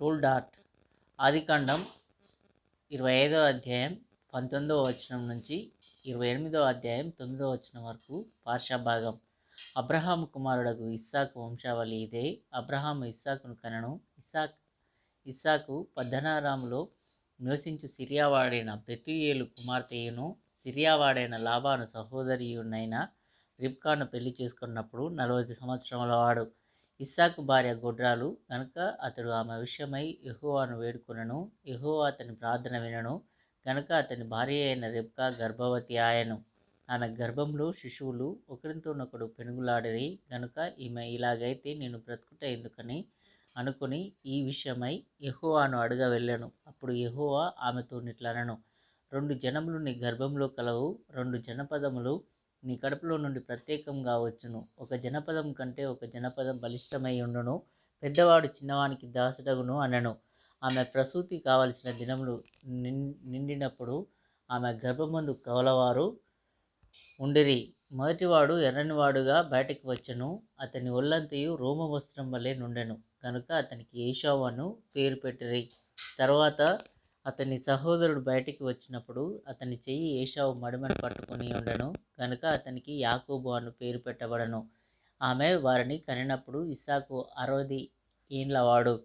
Tool dot ఆదికాండం ఇరవై ఐదో అధ్యాయం పంతొమ్మిదవ వచనం నుంచి ఇరవై ఎనిమిదో అధ్యాయం తొమ్మిదో వచనం వరకు పార్శ్వభాగం అబ్రహాం అబ్రహాము కుమారుడకు ఇస్సాకు వంశావళి ఇదే. అబ్రహాం ఇస్సాకును కనను. ఇస్సాక్ ఇస్సాకు పద్దనారాములో నివసించు సిరియావాడైన బెతుయేలు కుమార్తెయును సిరియావాడైన లాబాను సహోదరియునైన రిబ్కాను పెళ్ళి చేసుకున్నప్పుడు నలభై సంవత్సరముల వాడు. ఇస్సాకు భార్య గొడ్రాలు గనుక అతడు ఆమె విషయమై యహోవాను వేడుకొనను ఎహోవా అతని ప్రార్థన వినను కనుక అతని భార్య అయిన రెబ్కా గర్భవతి ఆయను. ఆమె గర్భంలో శిశువులు ఒకరితోనొకడు పెనుగులాడరి గనుక ఈమె ఇలాగైతే నేను బ్రతుకుట ఎందుకని అనుకుని ఈ విషయమై యహోవాను అడగ వెళ్ళను. అప్పుడు ఎహోవా ఆమెతో నిట్లనను. రెండు జనములు నీ గర్భంలో కలవు రెండు జనపదములు నీ కడుపులో నుండి ప్రత్యేకంగా వచ్చును ఒక జనపదం కంటే ఒక జనపదం బలిష్టమై ఉండును. పెద్దవాడు చిన్నవానికి దాసుడగును అనను. ఆమె ప్రసూతి కావలసిన దినములు నిన్- నిండినప్పుడు ఆమె గర్భమందు కవలవారు ఉండిరి. మొదటివాడు ఎర్రనివాడుగా బయటకు వచ్చను. అతని ఒళ్ళంతయు రోమ వస్త్రం వలె నుండెను. కనుక అతనికి ఏషావు పేరు పెట్టిరి. తర్వాత అతని సహోదరుడు బయటికి వచ్చినప్పుడు అతని చెయ్యి ఏషావు మడిమని పట్టుకొని ఉండెను. కనుక అతనికి యాకోబు అను పేరు పెట్టబడను. ఆమె వారిని కనినప్పుడు ఇస్సాకు అరవది ఏండ్లవాడు.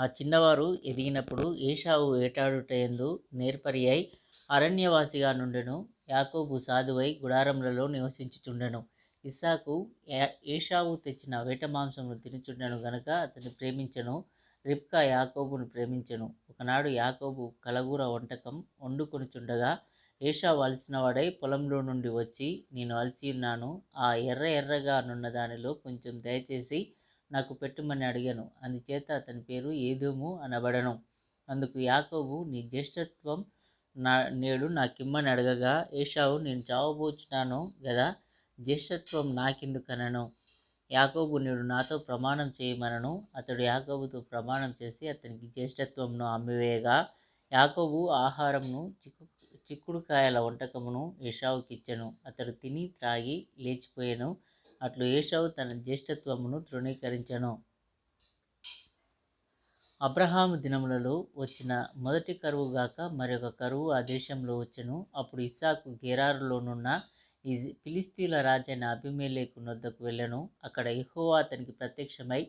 ఆ చిన్నవారు ఎదిగినప్పుడు ఏషావు ఏటాడుటయందు నేర్పరి అయి అరణ్యవాసిగా నుండెను. యాకోబు సాధువై గుడారములలో నివసించుచుండెను. ఇస్సాకు ఏ- ఏషావు తెచ్చిన వేట మాంసమును తినుచుండెను గనక అతన్ని ప్రేమించను. రిబ్కా యాకోబును ప్రేమించెను. ఒకనాడు యాకోబు కలగూర వంటకం వండుకొనుచుండగా ఏషావు అలసినవాడై పొలంలో నుండి వచ్చి నేను అలసి ఉన్నాను. ఆ ఎర్ర ఎర్రగా నున్న దానిలో కొంచెం దయచేసి నాకు పెట్టమని అడిగాను. అందుచేత అతని పేరు ఏదోము అనబడను. అందుకు యాకోబు నీ జ్యేష్ఠత్వం నా నేడు నాకిమ్మని అడగగా ఏషావు నేను చావబోచున్నాను గదా జ్యేష్ఠత్వం నాకెందుకనను? యాకోబు నేడు నాతో ప్రమాణం చేయమనను. అతడు యాకోబుతో ప్రమాణం చేసి అతనికి జ్యేష్ఠత్వంను అమ్మివేయగా యాకోబు ఆహారంను చిక్కు చిక్కుడుకాయల వంటకమును ఏషావుకిచ్చెను. అతడు తిని త్రాగి లేచిపోయాను. అట్లు ఏషావు తన జ్యేష్ఠత్వమును తృణీకరించను. అబ్రహాము దినములలో వచ్చిన మొదటి కరువు గాక మరొక కరువు ఆ దేశంలో వచ్చెను. అప్పుడు ఇస్సాకు గెరారులోనున్న ఈ ఫిలిస్తీన్ల రాజైన అభిమేలేకు నొద్దకు వెళ్ళను. అక్కడ ఎహోవా అతనికి ప్రత్యక్షమై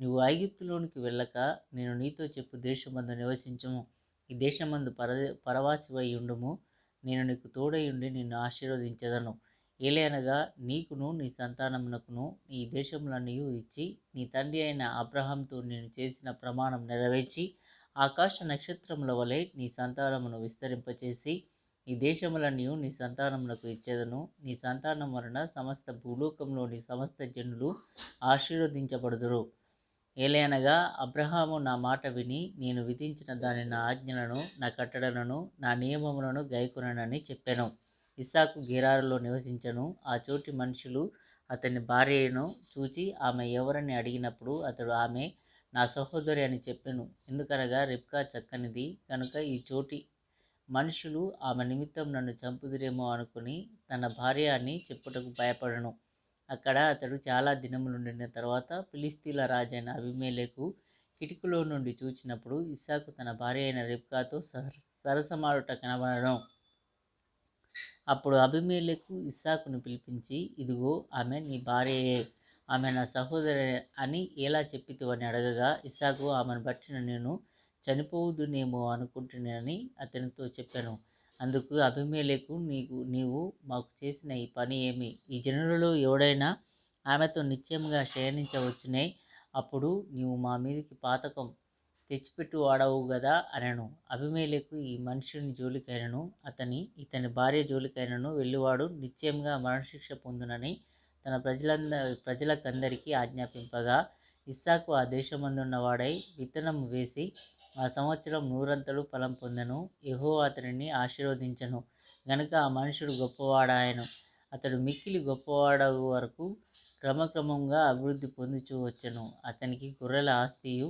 నువ్వు ఐగుప్తులోనికి వెళ్ళక నేను నీతో చెప్పు దేశమందు నివసించము. ఈ దేశమందు పర పరవాసివై ఉండుము నేను నీకు తోడై ఉండి నిన్ను ఆశీర్వదించదను. ఏలయనగా నీకును నీ సంతానమునకును ఈ దేశములన్నీ ఇచ్చి నీ తండ్రి అయిన అబ్రహాంతో నేను చేసిన ప్రమాణం నెరవేర్చి ఆకాశ నక్షత్రముల వలె నీ సంతానమును విస్తరింపచేసి ఈ దేశములన్నీ నీ సంతానమునకు ఇచ్చేదను. నీ సంతానం వలన సమస్త భూలోకంలోని సమస్త జనులు ఆశీర్వదించబడుదురు. ఏలయనగా అబ్రహాము నా మాట విని నేను విధించిన దాని నా ఆజ్ఞలను నా కట్టడలను నా నియమములను గైకొనని చెప్పాను. ఇస్సాకు గిరారులో నివసించను. ఆ చోటి మనుషులు అతని భార్యను చూచి ఆమె ఎవరని అడిగినప్పుడు అతడు ఆమె నా సహోదరి అని చెప్పాను. ఎందుకనగా రిబ్కా చక్కనిది. కనుక ఈ చోటి మనుషులు ఆమె నిమిత్తం నన్ను చంపుదురేమో అనుకుని తన భార్య అని చెప్పుటకు భయపడను. అక్కడ అతడు చాలా దినములుండిన తర్వాత ఫిలిస్తీన్ల రాజైన అభిమేలకు కిటికీలో నుండి చూచినప్పుడు ఇస్సాకు తన భార్య అయిన రిబ్కాతో సర సరసమాడుట కనబడడం. అప్పుడు అభిమేలకు ఇస్సాకును పిలిపించి ఇదిగో ఆమె నీ భార్యయే. ఆమె నా సహోదరి అని ఎలా చెప్పితివని అడగగా ఇస్సాకు ఆమెను బట్టిన నేను చనిపోవుదునేమో అనుకుంటున్నానని అతనితో చెప్పాను. అందుకు అభిమేలకు నీకు నీవు మాకు చేసిన ఈ పని ఏమి? ఈ జనులలో ఎవడైనా ఆమెతో నిశ్చయంగా శయనించవచ్చునే అప్పుడు నీవు మా మీదికి పాతకం తెచ్చిపెట్టు వాడవు గదా అనను. అభిమేలకు ఈ మనుషుని జోలికైనను అతని ఇతని భార్య జోలికైనను వెళ్ళివాడు నిశ్చయంగా మరణశిక్ష పొందునని తన ప్రజలంద ప్రజలకందరికీ ఆజ్ఞాపింపగా ఇస్సాకు ఆ దేశమందున్నవాడై విత్తనం వేసి ఆ సంవత్సరం నూరంతలు ఫలం పొందెను. యహో అతనిని ఆశీర్వదించను. గనుక ఆ మనుషుడు గొప్పవాడాయను. అతడు మిక్కిలి గొప్పవాడగు వరకు క్రమక్రమంగా అభివృద్ధి పొందుచూ వచ్చెను. అతనికి గొర్రెల ఆస్తియు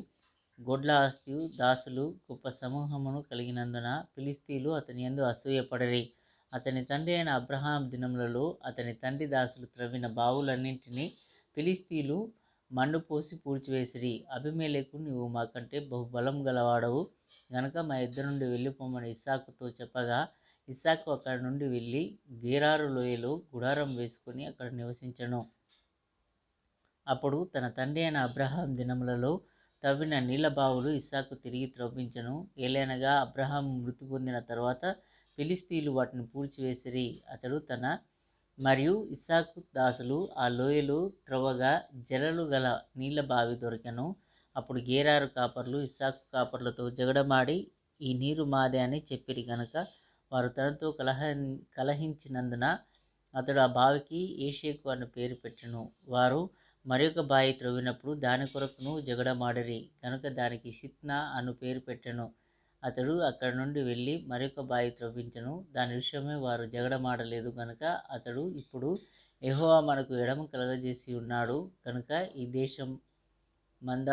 గొడ్ల ఆస్తియు దాసులు గొప్ప సమూహమును కలిగినందున ఫిలిస్తీన్లు అతని ఎందు అసూయపడరి. అతని తండ్రి అయిన అబ్రహాం దినములలో అతని తండ్రి దాసులు త్రవ్విన బావులన్నింటినీ ఫిలిస్తీన్లు మండుపోసి పోసి పూడ్చివేసిరి. అభిమేలకు నీవు మాకంటే బహుబలం గలవాడవు. గనక మా ఇద్దరు నుండి వెళ్ళిపోమని ఇస్సాకుతో చెప్పగా ఇస్సాకు అక్కడి నుండి వెళ్ళి గేరారు లోయలో గుడారం వేసుకుని అక్కడ నివసించను. అప్పుడు తన తండ్రి అయిన అబ్రహాం దినములలో తవ్విన నీళ్ళ బావులు ఇస్సాకు తిరిగి త్రవ్వించను. ఏలైనగా అబ్రహాం మృతి పొందిన తర్వాత ఫిలిస్తీన్లు వాటిని పూడ్చివేసిరి. అతడు తన మరియు ఇస్సాకు దాసులు ఆ లోయలు త్రవ్వగా జలలు గల నీళ్ళ బావి దొరికెను. అప్పుడు గేరారు కాపర్లు ఇస్సాకు కాపర్లతో జగడమాడి ఈ నీరు మాదే అని చెప్పిరి గనుక వారు తనతో కలహ కలహించినందున అతడు ఆ బావికి ఏషేకు అని పేరు పెట్టెను. వారు మరొక బావి త్రవ్వినప్పుడు దాని కొరకును జగడమాడిరి కనుక దానికి సిత్నా అను పేరు పెట్టెను. అతడు అక్కడి నుండి వెళ్ళి మరొక బావి త్రవ్వించను. దాని విషయమే వారు జగడమాడలేదు కనుక అతడు ఇప్పుడు ఎహోవా మనకు ఎడమ కలగజేసి ఉన్నాడు. కనుక ఈ దేశం మంద.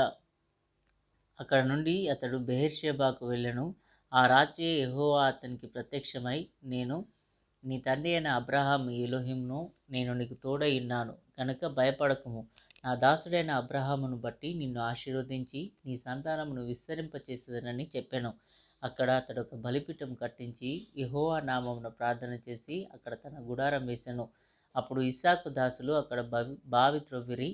అక్కడ నుండి అతడు బెహెర్షెబాకు వెళ్ళను. ఆ రాత్రి ఎహోవా అతనికి ప్రత్యక్షమై నేను నీ తండ్రి అయిన అబ్రహాం ఎలోహింను నేను నీకు తోడై ఉన్నాను. కనుక భయపడకము. నా దాసుడైన అబ్రహామును బట్టి నిన్ను ఆశీర్వదించి నీ సంతానమును విస్తరింపచేసేదనని చెప్పాను. అక్కడ అతడు ఒక బలిపీఠం కట్టించి యెహోవా నామమును ప్రార్థన చేసి అక్కడ తన గుడారం వేశాను అప్పుడు ఇస్సాకు దాసులు అక్కడ బవి బావి త్రొవ్విరి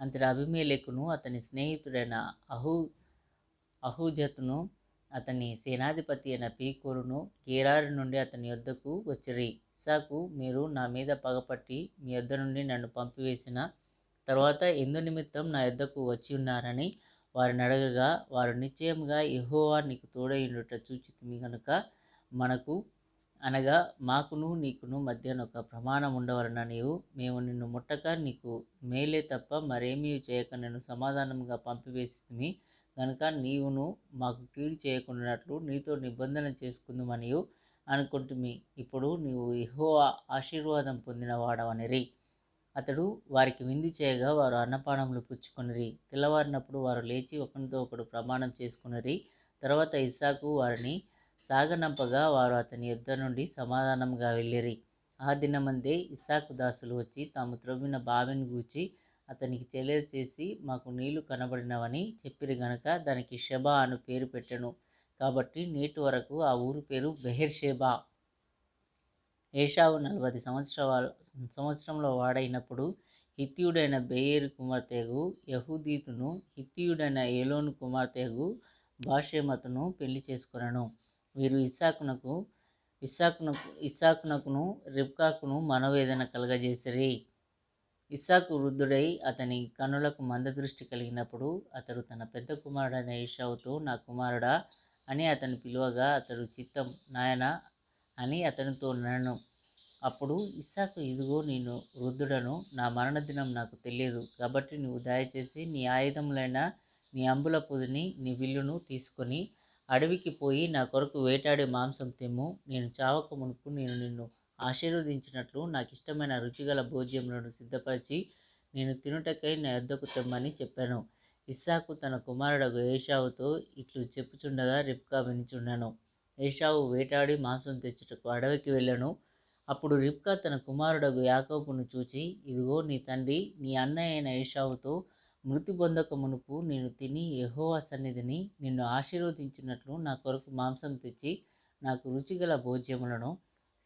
అంతటి అభిమేలేకును అతని స్నేహితుడైన అహు అహుజతును అతని సేనాధిపతి అయిన పీకోరును గేరారు నుండి అతని యొద్దకు వచ్చిరి. ఇస్సాకు మీరు నా మీద పగపట్టి మీ యొద్ద నుండి నన్ను పంపివేసిన తర్వాత ఎందు నిమిత్తం నా యొద్దకు వచ్చి ఉన్నారని వారిని అడగగా వారు నిశ్చయముగా ఎహోవా నీకు తోడైండుట చూచితిమి గనుక మనకు అనగా మాకును నీకును మధ్యన ఒక ప్రమాణం ఉండవలన నీవు మేము నిన్ను ముట్టక నీకు మేలే తప్ప మరేమీ చేయక నేను సమాధానంగా పంపివేసితిమి. కనుక నీవును మాకు కీడు చేయకుండానట్లు నీతో నిబంధన చేసుకుందామనియు అనుకుంటుమి. ఇప్పుడు నీవు ఇహో ఆశీర్వాదం పొందిన వాడవనిరి అతడు వారికి విందు చేయగా వారు అన్నపానములు పుచ్చుకొనిరి. తెల్లవారినప్పుడు వారు లేచి ఒకరితో ఒకడు ప్రమాణం చేసుకునిరి. తర్వాత ఇస్సాకు వారిని సాగనంపగా వారు అతని యుద్ధ నుండి సమాధానంగా వెళ్ళిరి. ఆ దినమందే ఇస్సాకు దాసులు వచ్చి తాము త్రవ్విన బావిని గూర్చి అతనికి తెలియచేసి మాకు నీళ్ళు కనబడినవని చెప్పిరి గనక దానికి షెబా అను పేరు పెట్టెను. కాబట్టి నేటి వరకు ఆ ఊరు పేరు బెహెర్షెబా. ఏషావు నలభై సంవత్సరాల సంవత్సరంలో వాడైనప్పుడు హిత్యుడైన బెయేరు కుమార్తెగు యహూదీతును హిత్యుడైన ఏలోను కుమార్తెగు బాషేమతును పెళ్ళి చేసుకొనను. వీరు ఇస్సాకునకు ఇస్సాకునకు ఇస్సాకునకును రిబ్కాకును మనోవేదన కలగజేసిరి. ఇస్సాకు వృద్ధుడై అతని కనులకు మందదృష్టి కలిగినప్పుడు అతడు తన పెద్ద కుమారుడైన ఏషావుతో నా కుమారుడా అని అతను పిలువగా అతడు చిత్తం నాయన అని అతనితో నన్ను అప్పుడు ఇస్సాకు ఇదిగో నేను వృద్ధుడను నా మరణదినం నాకు తెలియదు కాబట్టి నువ్వు దయచేసి నీ ఆయుధములైన నీ అంబుల పొదిని నీ విల్లును తీసుకొని అడవికి పోయి నా కొరకు వేటాడే మాంసం తెమ్ము నేను చావక మునుపు నేను నిన్ను ఆశీర్వదించినట్లు నాకు ఇష్టమైన రుచిగల భోజ్యములను సిద్ధపరిచి నేను తినుటకై నా యొద్దకు తెమ్మని చెప్పాను. ఇస్సాకు తన కుమారుడు ఏషావుతో ఇట్లు చెప్పుచుండగా రిప్కా వినిచున్నాను. ఏషావు వేటాడి మాంసం తెచ్చుటకు అడవికి వెళ్ళను. అప్పుడు రిప్కా తన కుమారుడగు యాకోబును చూచి ఇదిగో నీ తండ్రి నీ అన్నయ్య అయిన ఏషావుతో మృతి పొందక మునుపు నేను తిని యహోవా సన్నిధిని నిన్ను ఆశీర్వదించినట్లు నా కొరకు మాంసం తెచ్చి నాకు రుచిగల భోజ్యములను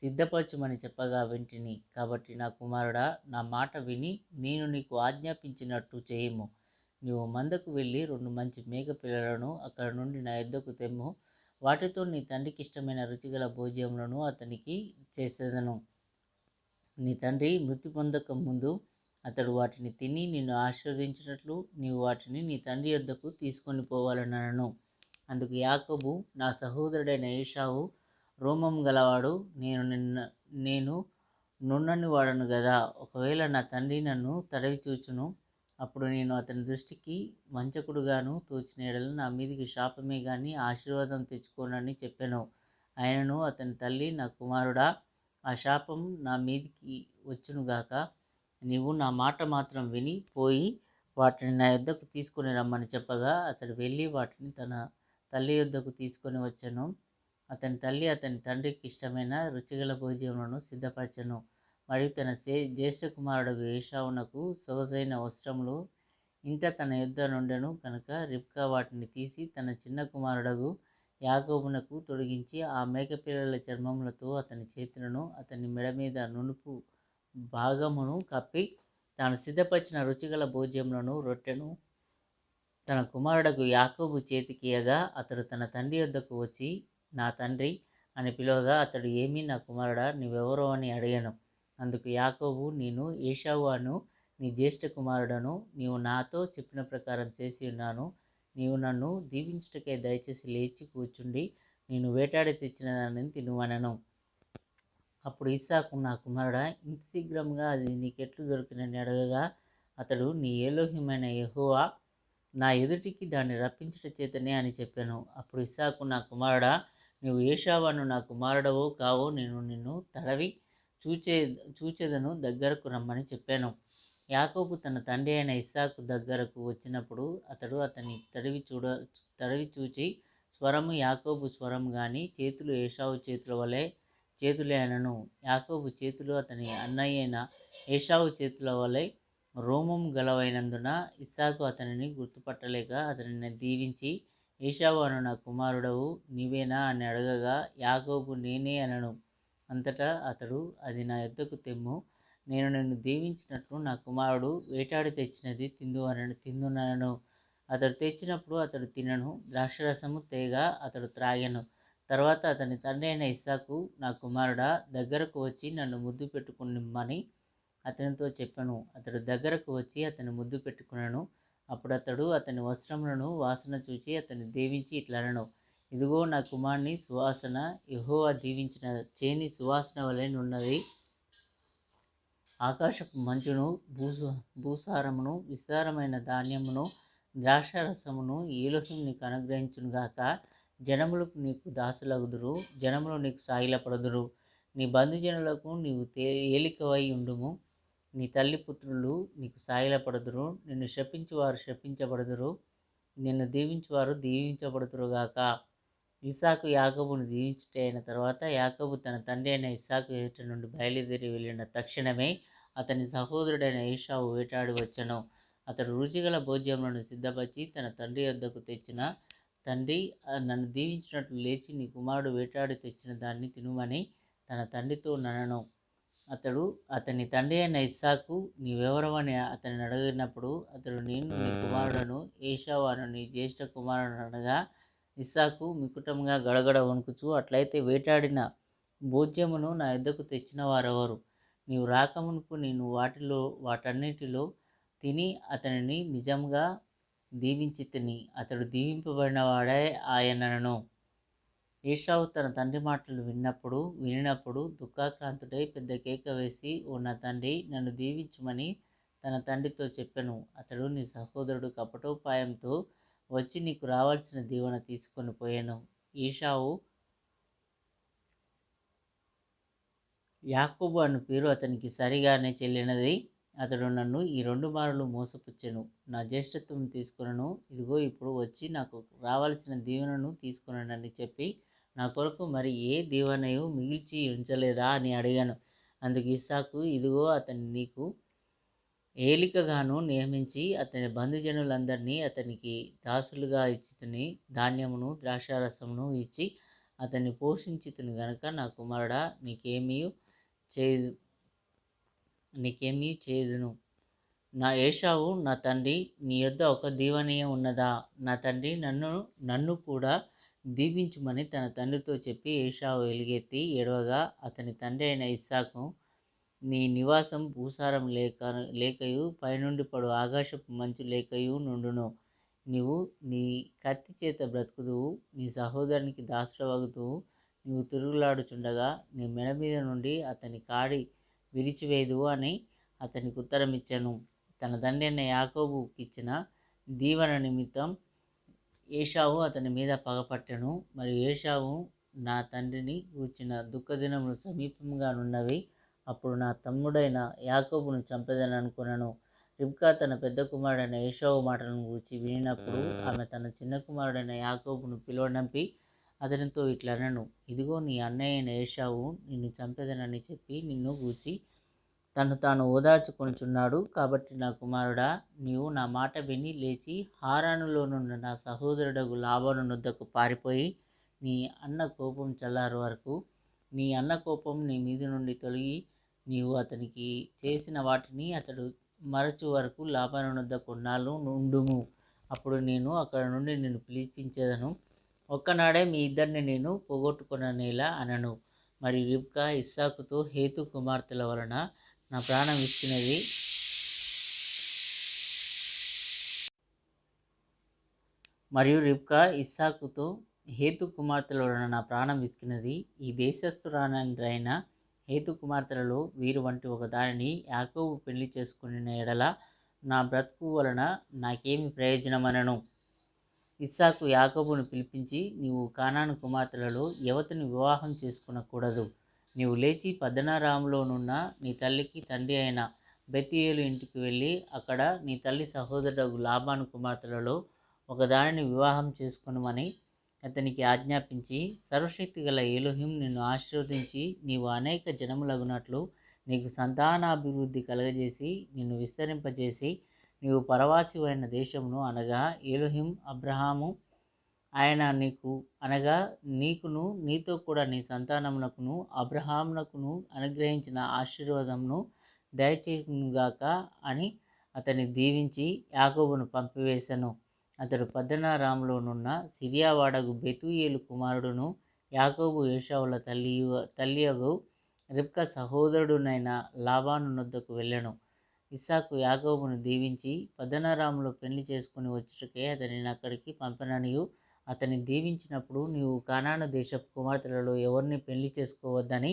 సిద్ధపరచమని చెప్పగా వింటిని. కాబట్టి నా కుమారుడా నా మాట విని నేను నీకు ఆజ్ఞాపించినట్టు చేయము. నీవు మందకు వెళ్ళి రెండు మంచి మేక పిల్లలను అక్కడ నుండి నా ఎద్దకు తెమ్ము. వాటితో నీ తండ్రికి ఇష్టమైన రుచిగల భోజ్యములను అతనికి చేసేదను. నీ తండ్రి మృతి పొందక ముందు అతడు వాటిని తిని నిన్ను ఆశీర్వదించినట్లు నీవు వాటిని నీ తండ్రి యొద్దకు తీసుకొని పోవాలన్నాను. అందుకు యాకబు నా సహోదరుడైన ఏషావు రోమం గలవాడు నేను నిన్న నేను నున్నని వాడను కదా ఒకవేళ నా తండ్రి నన్ను తడవి చూచును అప్పుడు నేను అతని దృష్టికి వంచకుడుగాను తోచిన ఎడల నా మీదికి శాపమే గాని ఆశీర్వాదం తెచ్చుకోనని చెప్పాను. ఆయనను అతని తల్లి నా కుమారుడా ఆ శాపం నా మీదికి వచ్చునుగాక నీవు నా మాట మాత్రం విని పోయి వాటిని నా యొద్దకు తీసుకొని రమ్మని చెప్పగా అతడు వెళ్ళి వాటిని తన తల్లి యొద్దకు తీసుకొని వచ్చాను. అతని తల్లి అతని తండ్రికి ఇష్టమైన రుచిగల భోజనాలను సిద్ధపరచను. మరియు తన జ్యేష్ఠ కుమారుడు ఏషావునకు సొగసైన వస్త్రములు ఇంట తన యుద్ధ నుండెను కనుక రిబ్కా వాటిని తీసి తన చిన్న కుమారుడగు యాకోబునకు తొడిగించి ఆ మేకపిల్లల చర్మములతో అతని చేతులను అతని మెడ మీద నునుపు భాగమును కప్పి తాను సిద్ధపరిచిన రుచిగల భోజ్యములను రొట్టెను తన కుమారుడకు యాకోబు చేతికియగా అతడు తన తండ్రి వద్దకు వచ్చి నా తండ్రి అని పిలువగా అతడు ఏమీ నా కుమారుడా? నీవెవరో అని అడిగాను. అందుకు యాకోబు నేను ఏషావాను నీ జ్యేష్ఠ కుమారుడను నీవు నాతో చెప్పిన ప్రకారం చేసి ఉన్నాను. నీవు నన్ను దీవించుటకే దయచేసి లేచి కూర్చుండి నేను వేటాడి తెచ్చిన దానిని తినువనను. అప్పుడు ఇస్సాకు నా కుమారుడా ఇంత శీఘ్రంగా అది నీకెట్లు దొరికినని అడగగా అతడు నీ ఏలోహిమైన యెహోవా నా ఎదుటికి దాన్ని రప్పించుట చేతనే అని చెప్పాను. అప్పుడు ఇస్సాకు నా కుమారుడా నీవు ఏషావాను నా కుమారుడవో కావో నేను నిన్ను తడవి చూచే చూచెదను దగ్గరకు రమ్మని చెప్పాను. యాకోబు తన తండ్రి అయిన ఇస్సాకు దగ్గరకు వచ్చినప్పుడు అతడు అతన్ని తడివి చూడ తడివి చూచి స్వరము యాకోబు స్వరం కానీ చేతులు ఏషావు చేతుల వలె చేతులే అనను యాకోబు చేతులు అతని అన్నయ్య అయిన ఏషావు చేతుల వలె రోమం గలవైనందున ఇస్సాకు అతనిని గుర్తుపట్టలేక అతనిని దీవించి ఏషావు అను నా కుమారుడవు నీవేనా? అని అడగగా యాకోబు నేనే అనను. అంతటా అతడు అది నా యొద్దకు తెమ్ము. నేను నిన్ను దీవించినట్లు నా కుమారుడు వేటాడి తెచ్చినది తిందు అనను తిందునను అతడు తెచ్చినప్పుడు అతడు తినను. ద్రాక్షరసము తేగ అతడు త్రాగెను. తర్వాత అతని తండ్రి అయిన ఇస్సాకు నా కుమారుడా దగ్గరకు వచ్చి నన్ను ముద్దు పెట్టుకునిమ్మని అతనితో చెప్పాను. అతడు దగ్గరకు వచ్చి అతని ముద్దు పెట్టుకున్నాను అప్పుడు అతడు అతని వస్త్రములను వాసన చూచి అతన్ని ఇట్లా ఇట్లనను. ఇదిగో నా కుమారుని సువాసన యెహోవా దీవించిన చేని సువాసన వలె నున్నది. ఆకాశపు మంచును భూసు భూసారమును విస్తారమైన ధాన్యమును ద్రాక్షరసమును ఏలోహిం నీకు అనుగ్రహించునుగాక. జనములకు నీకు దాసులగుదురు జనములు నీకు సాగిలపడుదురు. నీ బంధుజనులకు నీవు తే ఏలికవై ఉండుము. నీ తల్లి పుత్రులు నీకు సాగిలపడుదురు. నిన్ను శపించువారు శపించబడదురు. నిన్ను దీవించువారు దీవించబడుతురుగాక ఇసాకు యాకబును దీవించుట అయిన తర్వాత యాకబు తన తండ్రి అయిన ఇసాకు ఎదుట నుండి బయలుదేరి వెళ్ళిన తక్షణమే అతని సహోదరుడైన ఏషావు వేటాడి వచ్చను. అతడు రుచిగల భోజ్యములను సిద్ధపరిచి తన తండ్రి వద్దకు తెచ్చిన తండ్రి నన్ను దీవించినట్లు లేచి నీ కుమారుడు వేటాడి తెచ్చిన దాన్ని తినుమని తన తండ్రితో ననను. అతడు అతని తండ్రి అయిన ఇస్సాకు నీవెవరమని అతని అడిగినప్పుడు అతడు నేను నీ కుమారుడను ఏషావు అను నీ జ్యేష్ఠ కుమారుడు అనగా ఇస్సాకు మికుటంగా గడగడ వణుకుచు అట్లయితే వేటాడిన భోజ్యమును నా యొద్దకు తెచ్చిన వారెవరు? నీవు రాకమునుపు నేను వాటిలో వాటన్నిటిలో తిని అతనిని నిజంగా దీవించి తిని అతడు దీవింపబడిన వాడే ఆయనను. ఏషావు తన తండ్రి మాటలు విన్నప్పుడు వినినప్పుడు దుఃఖాక్రాంతుడై పెద్ద కేక వేసి ఓ నా తండ్రి నన్ను దీవించమని తన తండ్రితో చెప్పాను. అతడు నీ సహోదరుడు కపటోపాయంతో వచ్చి నీకు రావాల్సిన దీవెన తీసుకొని పోయాను. ఈషావు యాకోబు అను పేరు అతనికి సరిగానే చెల్లినది. అతడు నన్ను ఈ రెండు మారులు మోసపుచ్చెను. నా జ్యేష్ఠత్వం తీసుకునను. ఇదిగో ఇప్పుడు వచ్చి నాకు రావాల్సిన దీవెనను తీసుకునని చెప్పి నా కొరకు మరి ఏ దీవెనయు మిగిల్చి ఉంచలేదా అని అడిగాను. అందుకు ఇసాకు ఇదిగో అతని నీకు ఏలికగాను నియమించి అతని బంధుజనులందరినీ అతనికి దాసులుగా ఇచ్చితిని ధాన్యమును ద్రాక్షారసమును ఇచ్చి అతన్ని పోషించితిని గనక నా కుమారుడా నీకేమీ చేయదు నీకేమీ చేయదును నా ఏషావు నా తండ్రి నీ యొద్ద ఒక దీవనీయం ఉన్నదా? నా తండ్రి నన్ను నన్ను కూడా దీవించుమని తన తండ్రితో చెప్పి ఏషావు ఎలుగెత్తి ఎడవగా అతని తండ్రి అయిన ఇస్సాకు నీ నివాసం భూసారం లేక లేకయు పైనుండి పడు ఆకాశపు మంచు లేకయు నుండును. నీవు నీ కత్తి చేత బ్రతుకుదువు నీ సహోదరునికి దాసుడవగుదువు నీవు తిరుగులాడుచుండగా నీ మెడ మీద నుండి అతని కాడి విరిచివేదువు అని అతనికి ఉత్తరం ఇచ్చాను తన తండ్రి అయిన యాకోబుకి ఇచ్చిన దీవెన నిమిత్తం ఏషావు అతని మీద పగపట్టెను. మరియు ఏషావు నా తండ్రిని కూర్చిన దుఃఖదినములు సమీపంగా నున్నవి అప్పుడు నా తమ్ముడైన యాకోబును చంపేదని అనుకున్నాను. రిబ్కా తన పెద్ద కుమారుడైన ఏషావు మాటలను గూర్చి వినినప్పుడు ఆమె తన చిన్న కుమారుడైన యాకోబును పిలువనంపి అతనితో ఇట్లా అనను. ఇదిగో నీ అన్నయ్య అయిన ఏషావు నిన్ను చంపేదనని చెప్పి నిన్ను గూర్చి తను తాను ఓదార్చుకొనుచున్నాడు. కాబట్టి నా కుమారుడా నీవు నా మాట విని లేచి హారానులోనున్న నా సహోదరుడగు లాభాను నొద్దకు పారిపోయి నీ అన్న కోపం చల్లారు వరకు నీ అన్న కోపం నీ మీద నుండి తొలగి నీవు అతనికి చేసిన వాటిని అతడు మరచు వరకు లాభానునొద్ద కొన్నాళ్ళు నుండుము. అప్పుడు నేను అక్కడ నుండి నేను పిలిపించేదను. ఒక్కనాడే మీ ఇద్దరిని నేను పోగొట్టుకున్ననేలా అనను. మరి రిబ్కా ఇస్సాకుతో హేతు కుమార్తెల వలన నా ప్రాణం ఇచ్చినది మరియు రిబ్కా ఇస్సాకుతో హేతు కుమార్తెల వలన నా ప్రాణం విసికినది ఈ దేశస్థురానైన హేతు కుమార్తెలలో వీరు వంటి ఒక దానిని యాకోబు పెళ్ళి చేసుకుని ఎడల నా బ్రతుకు వలన నాకేమి ప్రయోజనమనను. ఇస్సాకు యాకోబును పిలిపించి నీవు కానాను కుమార్తెలలో యువతను వివాహం చేసుకునకూడదు. నీవు లేచి పద్దనారాములోనున్న నీ తల్లికి తండ్రి అయిన బెతియేలు ఇంటికి వెళ్ళి అక్కడ నీ తల్లి సహోదరుడు లాభాను కుమార్తెలలో ఒకదానిని వివాహం చేసుకునమని అతనికి ఆజ్ఞాపించి సర్వశక్తి గల ఏలుహిం నిన్ను ఆశీర్వదించి నీవు అనేక జనములగునట్లు నీకు సంతానాభివృద్ధి కలగజేసి నిన్ను విస్తరింపజేసి నీవు పరవాసివైన దేశమును అనగా ఏలుహిం అబ్రహాము ఆయన నీకు అనగా నీకును నీతో కూడా నీ సంతానమునకును అబ్రహామునకును అనుగ్రహించిన ఆశీర్వాదమును దయచేయుగాక అని అతని దీవించి యాకోబును పంపివేశను అతడు పద్దనారాములోనున్న సిరియావాడగు బెతుయేలు కుమారుడును యాకోబు ఏషావుల తల్లి తల్లియగు రిబ్క సహోదరుడునైన లాబాను నొద్దకు వెళ్ళను. ఇస్సాకు యాకోబును దీవించి పద్దనారాములో పెళ్ళి చేసుకుని వచ్చుటకే అతనిని అక్కడికి పంపననియు. అతన్ని దీవించినప్పుడు నీవు కానాను దేశపు కుమార్తెలలో ఎవరిని పెళ్ళి చేసుకోవద్దని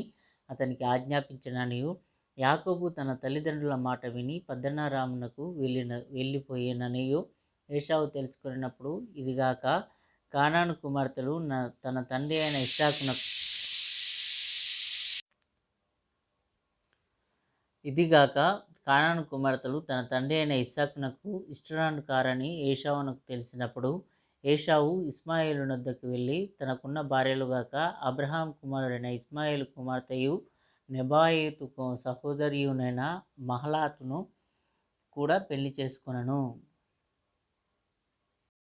అతనికి ఆజ్ఞాపించననియు. యాకోబు తన తల్లిదండ్రుల మాట విని పద్దనారామునకు వెళ్ళిన వెళ్ళిపోయిననియు. ఏషావు తెలుసుకున్నప్పుడు ఇదిగాక కానాను కుమార్తెలు తన తండ్రి అయిన ఇస్సాకున ఇదిగాక కానాను కుమార్తెలు తన తండ్రి అయిన ఇస్సాకునకు ఇష్టరాను కారని ఏషావునకు తెలిసినప్పుడు ఏషావు ఇస్మాయిలు నొద్దకు వెళ్ళి తనకున్న భార్యలుగాక అబ్రహాం కుమారుడైన ఇస్మాయిల్ కుమార్తెయు నెబాయితు సహోదరియునైన మహలాతును కూడా పెళ్ళి చేసుకునను.